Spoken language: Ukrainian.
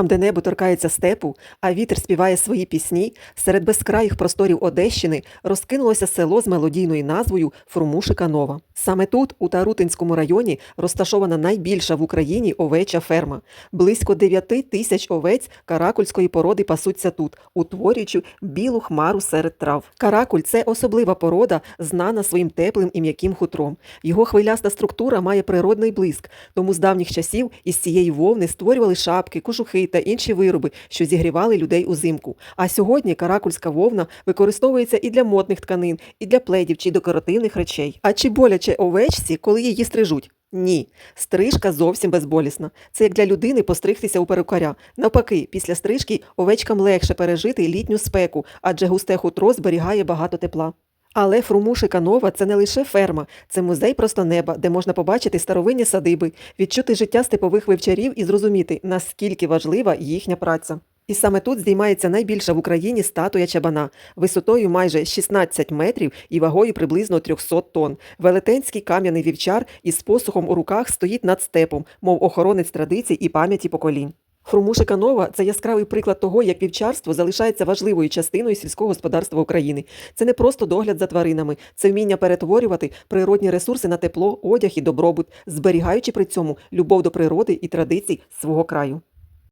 Там, де небо торкається степу, а вітер співає свої пісні, серед безкраїх просторів Одещини розкинулося село з мелодійною назвою Фрумушика Нова. Саме тут, у Тарутинському районі, розташована найбільша в Україні овеча ферма. Близько 9 тисяч овець каракульської породи пасуться тут, утворюючи білу хмару серед трав. Каракуль це особлива порода, знана своїм теплим і м'яким хутром. Його хвиляста структура має природний блиск, тому з давніх часів із цієї вовни створювали шапки, кожухи та інші вироби, що зігрівали людей узимку. А сьогодні каракульська вовна використовується і для модних тканин, і для пледів чи декоративних речей. А чи боляче овечці, коли її стрижуть? Ні, стрижка зовсім безболісна. Це як для людини постригтися у перукаря. Навпаки, після стрижки овечкам легше пережити літню спеку, адже густе хутро зберігає багато тепла. Але Фрумушика Нова це не лише ферма, це музей просто неба, де можна побачити старовинні садиби, відчути життя степових вивчарів і зрозуміти, наскільки важлива їхня праця. І саме тут здіймається найбільша в Україні статуя чабана висотою майже 16 метрів і вагою приблизно 300 тонн. Велетенський кам'яний вівчар із посухом у руках стоїть над степом, мов охоронець традицій і пам'яті поколінь. Хрумушика Нова це яскравий приклад того, як вівчарство залишається важливою частиною сільського господарства України. Це не просто догляд за тваринами, це вміння перетворювати природні ресурси на тепло, одяг і добробут, зберігаючи при цьому любов до природи і традицій свого краю.